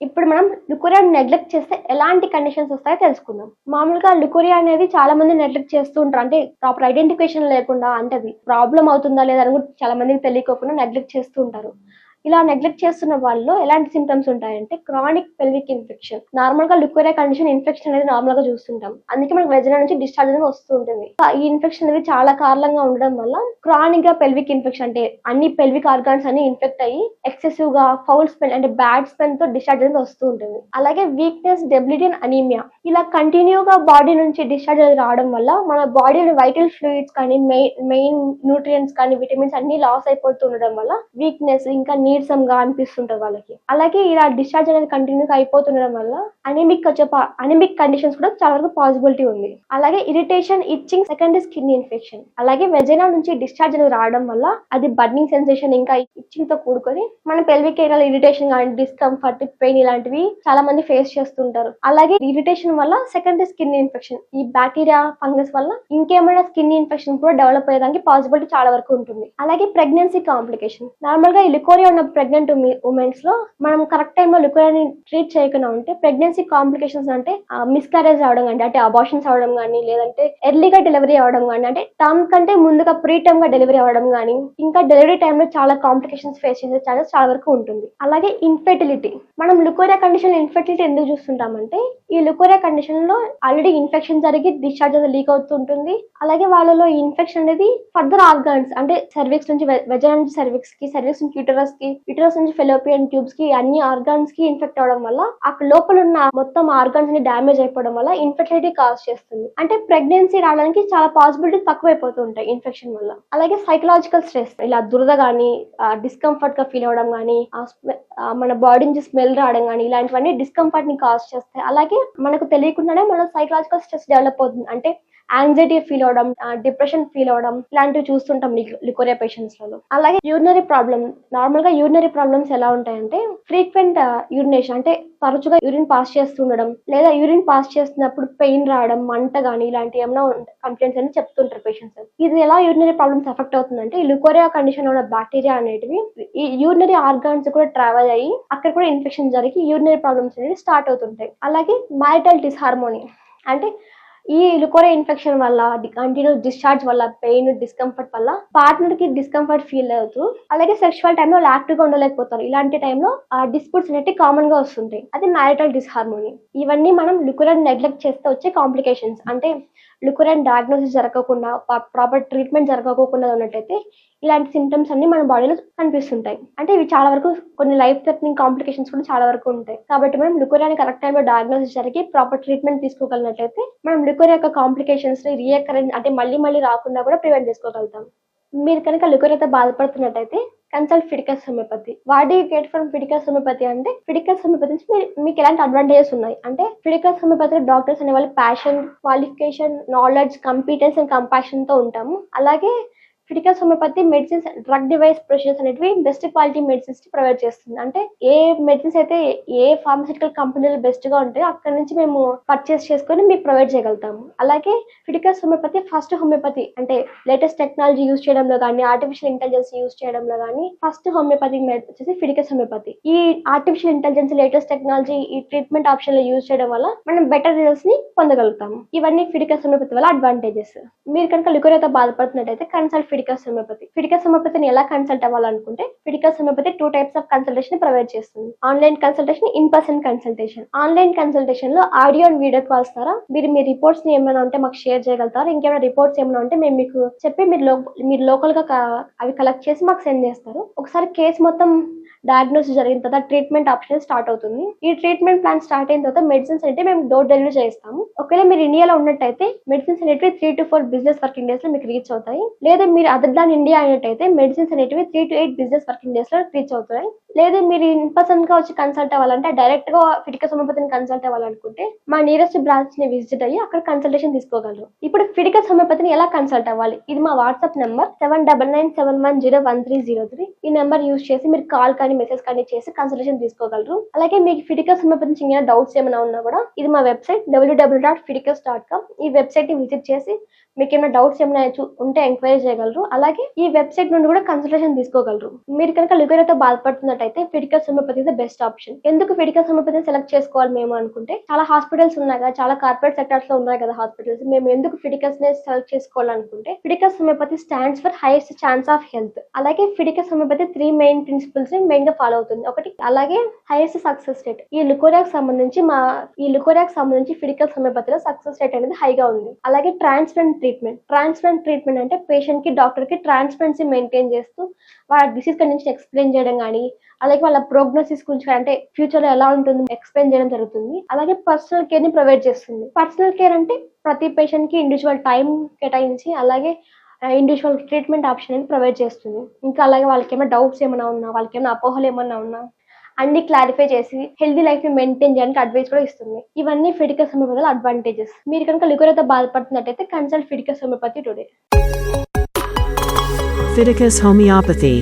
ఇప్పుడు మనం leucorrhoea neglect చేస్తే ఎలాంటి కండిషన్స్ వస్తాయో తెలుసుకుందాం. మామూలుగా లుకోరియా అనేది చాలా మంది నెగ్లెక్ట్ చేస్తూ ఉంటారు. అంటే ప్రాపర్ ఐడెంటిఫికేషన్ లేకుండా అంటే అది ప్రాబ్లం అవుతుందా లేదా అని కూడా చాలా మందికి తెలియకోకుండా నెగ్లెక్ట్ చేస్తూ ఉంటారు. ఇలా నెగ్లెక్ట్ చేస్తున్న వాళ్ళలో ఎలాంటి సిమ్టమ్స్ ఉంటాయంటే క్రానిక్ పెల్విక్ ఇన్ఫెక్షన్ నార్మల్గా లుకోరియా కండిషన్ ఇన్ఫెక్షన్ అనేది నార్మల్గా చూస్తుంటాం. అందుకే మనకు వెజన నుంచి డిశ్చార్జ్ అనేది వస్తూ ఉంటుంది. ఈ ఇన్ఫెక్షన్ అనేది చాలా కారణంగా ఉండడం వల్ల క్రానిక్గా పెల్విక్ ఇన్ఫెక్షన్ అంటే అన్ని పెల్విక్ ఆర్గాన్స్ అన్ని ఇన్ఫెక్ట్ అయ్యి ఎక్సెసివ్గా ఫౌల్ స్పెన్ అంటే బ్యాడ్ స్పెన్తో డిశ్చార్జ్ అనేది వస్తూ ఉంటుంది. అలాగే వీక్నెస్ డెబిలిటీ అండ్ అనీమియా ఇలా కంటిన్యూగా బాడీ నుంచి డిశ్చార్జ్ అనేది రావడం వల్ల మన బాడీలో వైటల్ ఫ్లూయిడ్స్ కానీ మెయిన్ మెయిన్ న్యూట్రియన్స్ కానీ విటమిన్స్ అన్ని లాస్ అయిపోతూ ఉండడం వల్ల వీక్నెస్ ఇంకా నీరసంగా అనిపిస్తుంటది వాళ్ళకి. అలాగే ఇలా డిశ్చార్జ్ అనేది కంటిన్యూగా అయిపోతుండడం వల్ల అనిమిక్ వచ్చే అనిమిక్ కండిషన్స్ కూడా చాలా వరకు పాసిబిలిటీ ఉంది. అలాగే irritation itching second skin infection అలాగే వెజైనా నుంచి డిశ్చార్జ్ అనేది రావడం వల్ల అది బర్నింగ్ సెన్సేషన్ ఇంకా ఇచ్చింగ్తో కూడుకొని మన పెల్విక్ ఏరియాలో ఇరిటేషన్ కానీ డిస్కంఫర్ట్ పెయిన్ ఇలాంటివి చాలా మంది ఫేస్ చేస్తుంటారు. అలాగే ఇరిటేషన్ వల్ల సెకండ్ స్కిన్ ఇన్ఫెక్షన్ ఈ బ్యాక్టీరియా ఫంగస్ వల్ల ఇంకేమైనా స్కిన్ ఇన్ఫెక్షన్ కూడా డెవలప్ అయ్యేదానికి పాసిబిలిటీ చాలా వరకు ఉంటుంది. అలాగే ప్రెగ్నెన్సీ కాంప్లికేషన్ నార్మల్గా ఇలికోరియా ఉన్న ఉన్న ప్రెగ్నెంట్ ఉమెన్స్లో మనం కరెక్ట్ టైంలో లికోరియాని ట్రీట్ చేయకుండా ఉంటే ప్రెగ్నెన్సీ కాంప్లికేషన్స్ అంటే మిస్కారేజ్ అవడం కానీ అంటే అబార్షన్స్ అవడం కానీ లేదంటే ఎర్లీగా డెలివరీ అవడం కానీ అంటే టర్మ్ కంటే ముందుగా ప్రీ టర్మ్గా డెలివరీ అవడం కానీ ఇంకా డెలివరీ టైంలో చాలా కాంప్లికేషన్స్ ఫేస్ చేసే ఛాన్సెస్ చాలా వరకు ఉంటుంది. అలాగే ఇన్ఫెర్టిలిటీ మనం లుకోరియా కండిషన్ ఇన్ఫెర్టిలిటీ ఎందుకు చూస్తుంటామంటే ఈ లుకోరియా కండిషన్లో ఆల్రెడీ ఇన్ఫెక్షన్ జరిగి డిశ్చార్జ్ అనేది లీక్ అవుతుంటుంది అలాగే వాళ్ళలో ఈ ఇన్ఫెక్షన్ అనేది ఫర్దర్ ఆర్గాన్స్ అంటే సర్వీక్స్ నుంచి వెజన నుంచి సర్వీక్స్కి సర్వీక్స్ నుంచి యూటరస్కి యూటరస్ నుంచి ఫెలోపియన్ ట్యూబ్స్కి అన్ని ఆర్గాన్స్కి ఇన్ఫెక్ట్ అవడం వల్ల అక్కడ లోపల ఉన్న మొత్తం ఆర్గాన్స్ని డ్యామేజ్ అయిపోవడం వల్ల ఇన్ఫెర్టిలిటీ కాజ్ చేస్తుంది. అంటే ప్రెగ్నెన్సీ రావడానికి చాలా పాసిబిలిటీ తక్కువైపోతూ ఉంటాయి ఇన్ఫెక్షన్ వల్ల. అలాగే సైకలాజికల్ స్ట్రెస్ ఇలా దురద కానీ డిస్కంఫర్ట్గా ఫీల్ అవడం కానీ మన బాడీ నుంచి స్మెల్ రావడం కానీ ఇలాంటివన్నీ డిస్కంఫర్ట్ని కాజ్ చేస్తాయి. అలాగే మనకు తెలియకుండానే మన సైకలాజికల్ స్ట్రెస్ డెవలప్ అవుతుంది. అంటే యాంగ్జైటీ ఫీల్ అవడం డిప్రెషన్ ఫీల్ అవడం ఇలాంటివి చూస్తుంటాం లికోరియా పేషెంట్స్లలో అలాగే యూరినరీ ప్రాబ్లమ్ నార్మల్గా యూరినరీ ప్రాబ్లమ్స్ ఎలా ఉంటాయంటే ఫ్రీక్వెంట్ యూరినేషన్ అంటే తరచుగా యూరిన్ పాస్ చేస్తుండడం లేదా యూరిన్ పాస్ చేస్తున్నప్పుడు పెయిన్ రావడం మంట కానీ ఇలాంటి ఏమైనా కంప్లైంట్స్ అని చెప్తుంటారు పేషెంట్స్ ఇది ఎలా యూరినరీ ప్రాబ్లమ్స్ ఎఫెక్ట్ అవుతుందంటే ఈ లుకోరియా కండిషన్ ఉన్న బ్యాక్టీరియా అనేటివి ఈ యూరినరీ ఆర్గాన్స్ కూడా ట్రావెల్ అయ్యి అక్కడ కూడా ఇన్ఫెక్షన్ జరిగి యూరినరీ ప్రాబ్లమ్స్ అనేవి స్టార్ట్ అవుతుంటాయి. అలాగే మ్యారిటల్ డిస్హార్మోనీ అంటే ఈ లుకోరే ఇన్ఫెక్షన్ వల్ల కంటిన్యూ డిశ్చార్జ్ వల్ల పెయిన్ డిస్కంఫర్ట్ వల్ల పార్ట్నర్కి డిస్కంఫర్ట్ ఫీల్ అవుతూ అలాగే సెక్షువల్ టైంలో యాక్టివ్గా ఉండలేకపోతారు. ఇలాంటి టైంలో డిస్ప్యూట్స్ అనేవి కామన్గా వస్తుంటాయి. అది మ్యారిటల్ డిస్హార్మోనీ ఇవన్నీ మనం లుకురన్ నెగ్లెక్ట్ చేస్తే వచ్చే కాంప్లికేషన్స్ అంటే లుకురన్ డయాగ్నోసిస్ జరగకుండా ప్రాపర్ ట్రీట్మెంట్ జరగకుండా ఉన్నట్టయితే ఇలాంటి సిమ్టమ్స్ అన్ని మన బాడీలో కనిపిస్తుంటాయి. అంటే ఇవి చాలా వరకు కొన్ని లైఫ్ థ్రెటనింగ్ కాంప్లికేషన్స్ కూడా చాలా వరకు ఉంటాయి. కాబట్టి మనం లుకోరియాని కరెక్ట్ టైంలో డయాగ్నోసిస్ జరిగి ప్రాపర్ ట్రీట్మెంట్ తీసుకోగలిగినట్లయితే మనం లుకోరియా యొక్క కాంప్లికేషన్స్ని రియకరెంట్ అంటే మళ్ళీ మళ్ళీ రాకుండా కూడా ప్రివెంట్ చేసుకోగలుగుతాం. మీరు కనుక లుకోరియాతో బాధపడుతున్నట్టయితే consult Fidicus homeopathy what you get from Fidicus homeopathy అంటే ఫిడికస్ హోమియోపతి నుంచి మీకు ఎలాంటి అడ్వాంటేజెస్ ఉన్నాయి? అంటే ఫిడికస్ హోమియోపతి డాక్టర్స్ అనే వాళ్ళు passion qualification knowledge competence and కంపాషన్తో ఉంటాము. అలాగే Fidicus homeopathy medicines drug device procedures అనేటివి బెస్ట్ క్వాలిటీ మెడిసిన్స్ ప్రొవైడ్ చేస్తుంది. అంటే ఏ మెడిసిన్స్ అయితే ఏ ఫార్మసిటికల్ కంపెనీలు బెస్ట్గా ఉంటాయో అక్కడ నుంచి మేము పర్చేస్ చేసుకొని మీకు ప్రొవైడ్ చేయగలుగుతాము. అలాగే ఫిడికస్ హోమియోపతి ఫస్ట్ హోమియోపతి అంటే లేటెస్ట్ టెక్నాలజీ యూస్ చేయడంలో కానీ ఆర్టిఫిషియల్ ఇంటెలిజెన్స్ యూస్ చేయడంలో కానీ ఫస్ట్ హోమియోపతి వచ్చేసి ఫిడికస్ హోమియోపతి. ఈ ఆర్టిఫిషియల్ ఇంటెలిజెన్స్ లేటెస్ట్ టెక్నాలజీ ఈ ట్రీట్మెంట్ ఆప్షన్లో యూస్ చేయడం వల్ల మనం బెటర్ రిజల్ట్స్ని పొందగలుగుతాము. ఇవన్నీ ఫిడికస్ హోమియోపతి వల్ల అడ్వాంటేజెస్. మీరు కనుక లికోరియాతో బాధపడుతున్నట్టయితే కన్సల్ట్ ఫిడికా హోమియోపతి ఫిడికా హోమియోపతిని ఎలా కన్సల్ట్ అవ్వాలనుకుంటే Fidicus homeopathy two types of consultation provide చేస్తుంది. Online consultation in person consultation online కన్సల్టేషన్లో audio and video calls ద్వారా మీరు మీ రిపోర్ట్స్ని ఏమైనా ఉంటే మాకు షేర్ చేయగలుగుతారు. ఇంకేమైనా రిపోర్ట్స్ ఏమైనా ఉంటే మేము మీకు చెప్పి మీరు లో మీరు లోకల్గా అవి కలెక్ట్ చేసి మాకు సెండ్ చేస్తారు. ఒకసారి కేసు మొత్తం డయాగ్నోసిస్ జరిగిన తర్వాత ట్రీట్మెంట్ ఆప్షన్ స్టార్ట్ అవుతుంది. ఈ ట్రీట్మెంట్ ప్లాన్ స్టార్ట్ అయిన తర్వాత మెడిసిన్స్ అంటే మేము డోర్ డెలివరీ చేస్తాము. ఒకవేళ మీరు ఇండియాలో ఉన్నట్టయితే మెడిసిన్స్ అనేటివి three to four business working డేస్లో మీకు రీచ్ అవుతాయి. లేదా మీరు అదర్ దాన్ ఇండియా అయినట్టయితే మెడిసిన్స్ అనేటివి three to eight business working డేస్లో రీచ్ అవుతాయి. లేదు మీరు ఇన్ పర్సన్గా వచ్చి కన్సల్ట్ అవ్వాలంటే డైరెక్ట్గా ఫిటిక హోమియోపతిని కన్సల్ట్ అవ్వాలనుకుంటే మా నియరెస్ట్ బ్రాంచ్ని విజిట్ అయ్యి అక్కడ కన్సల్టేషన్ తీసుకోగలరు. ఇప్పుడు ఫిటిక హోమియోపతిని ఎలా కన్సల్ట్ అవ్వాలి? ఇది మా WhatsApp number seven double nine seven one zero one three zero three ఈ నెంబర్ యూస్ చేసి మీరు కాల్ కానీ మెసేజ్ కానీ చేసి కన్సల్టేషన్ తీసుకోగలరు. అలాగే మీకు ఫిటిక హోమియోపతి నుంచి ఏమైనా డౌట్స్ ఏమైనా ఉన్నా కూడా ఇది మా website WWW dot Fiticus dot com ఈ వెబ్సైట్ని విజిట్ చేసి మీకు ఏమైనా డౌట్స్ ఏమైనా చూ- ఉంటే ఎంక్వైరీ చేయగలరు. అలాగే ఈ వెబ్సైట్ నుండి కూడా కన్సల్టేషన్ తీసుకోగలరు. మీరు కనుక లిగోరియాతో బాధపడుతున్నట్టు చూసుకున్నట్టయితే Fidicus homeopathy the best option ఎందుకు ఫిడికస్ హోమియోపతి సెలెక్ట్ చేసుకోవాలి మేము అనుకుంటే చాలా హాస్పిటల్స్ ఉన్నాయి కదా చాలా కార్పొరేట్ సెక్టర్స్లో ఉన్నాయి కదా హాస్పిటల్స్ మేము ఎందుకు ఫిడికల్స్ని సెలెక్ట్ చేసుకోవాలనుకుంటే Fidicus homeopathy stands for highest chance of health అలాగే ఫిడికల్స్ హోమియోపతి త్రీ మెయిన్ ప్రిన్సిపల్స్ని మెయిన్గా ఫాలో అవుతుంది. ఒకటి అలాగే హైయెస్ట్ సక్సెస్ రేట్ ఈ లుకోరియాకి సంబంధించి మా ఈ లుకోరియాకి సంబంధించి ఫిడికల్ హోమియోపతిలో సక్సెస్ రేట్ అనేది హైగా ఉంది. అలాగే ట్రాన్స్ప్లాంట్ ట్రీట్మెంట్ ట్రాన్స్ప్లాంట్ ట్రీట్మెంట్ అంటే పేషెంట్కి డాక్టర్కి ట్రాన్స్పరెన్సీ మెయింటైన్ చేస్తూ వాళ్ళ డిసీజ్ కండిషన్ ఎక్స్ప్లెయిన్ చేయడం కానీ అలాగే వాళ్ళ ప్రోగ్నోసిస్ గురించి అంటే ఫ్యూచర్లో ఎలా ఉంటుంది ఎక్స్ప్లెయిన్ చేయడం జరుగుతుంది. అలాగే పర్సనల్ కేర్ని ప్రొవైడ్ చేస్తుంది. పర్సనల్ కేర్ అంటే ప్రతి పేషెంట్కి ఇండివిజువల్ టైం కేటాయించి అలాగే ఇండివిజువల్ ట్రీట్మెంట్ ఆప్షన్ అనేది ప్రొవైడ్ చేస్తుంది. ఇంకా అలాగే వాళ్ళకి ఏమైనా డౌట్స్ ఏమైనా ఉన్నా వాళ్ళకి ఏమైనా అపోహలు ఏమైనా ఉన్నా అన్ని క్లారిఫై చేసి హెల్దీ లైఫ్ని మెయింటైన్ చేయడానికి అడ్వైస్ కూడా ఇస్తుంది. ఇవన్నీ ఫిడికస్ హోమియోపతి అడ్వాంటేజెస్ మీరు కనుక లికోరియాతో బాధపడుతున్నట్టయితే consult Fidicus homeopathy today Fidicus homeopathy